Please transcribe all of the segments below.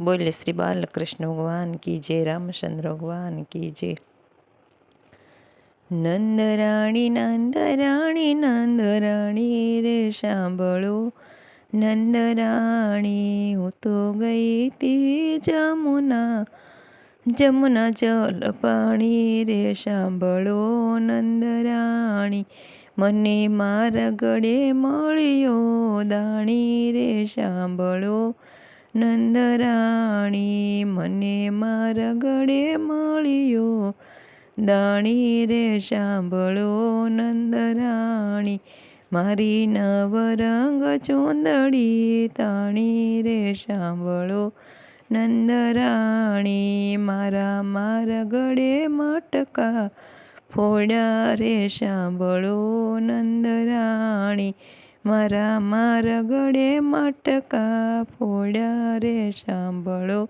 બોલે શ્રી બાલકૃષ્ણ ભગવાન કી જય, રામચંદ્ર ભગવાન કી જય. નંદરાણી નંદરાણી નંદરાણી, રે સાંભળો. નંદરાણી, હું તો ગઈ તી જમુના. જમુના જલ પાણી, રે સાંભળો. નંદરાણી, મને મારા ગળે મળ્યો દાણી, રે સાંભળો. નંદરાણી મને મારા ગળે મળ્યો. દાણી રે સાંભળો નંદરાણી, મારી નવરંગ ચોંદડી. તાણી રે સાંભળો નંદરાણી, મારા મારા ગળે મટકા. ફોડા રે સાંભળો નંદરાણી મારા મારા ગળે મટકા ફોડ્યા રે, સાંભળો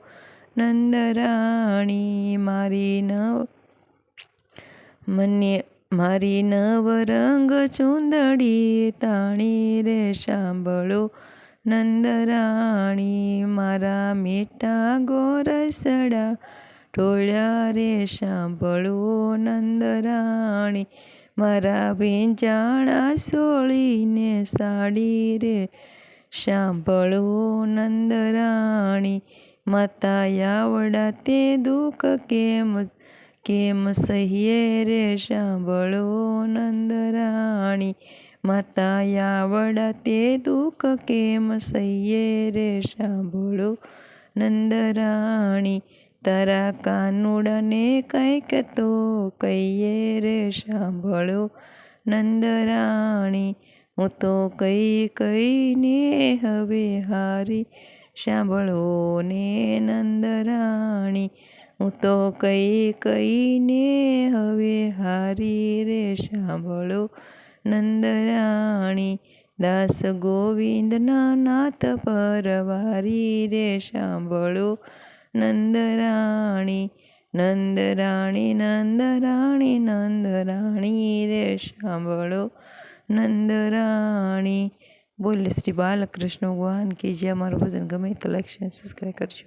નંદરાણી, મારી નવ મને મારી નવરંગ ચૂંદડી તાણી રે, સાંભળો નંદરાણી, મારા મીઠા ગોરસડા ટોળ્યા રે, સાંભળો નંદરાણી મારા વેચાણા સોળીને સાડી રે. સાંભળો નંદરાણી માતા આવડા તે દુઃખ કેમ કેમ સહીએ રે? સાંભળો નંદરાણી માતા આવડા તે દુઃખ કેમ સહીએ રે? સાંભળો નંદરાણી તારા કાનુડાને કંઈક તો કહીએ રે, સાંભળો નંદરાણી. હું તો કઈ કઈને હવે હારી. સાંભળો ને નંદરાણી. હું તો કઈ કઈને હવે હારી રે, સાંભળો નંદરાણી. દાસ ગોવિંદના નાથ પરવારી રે, સાંભળો નંદરાણી નંદરાણી નંદરાણી નંદરાણી રે સાંભળો નંદરાણી બોલ શ્રી બાલકૃષ્ણ ભગવાન કે જે અમારું ભજન ગમે તો લાઈક સબસ્ક્રાઈબ કરજો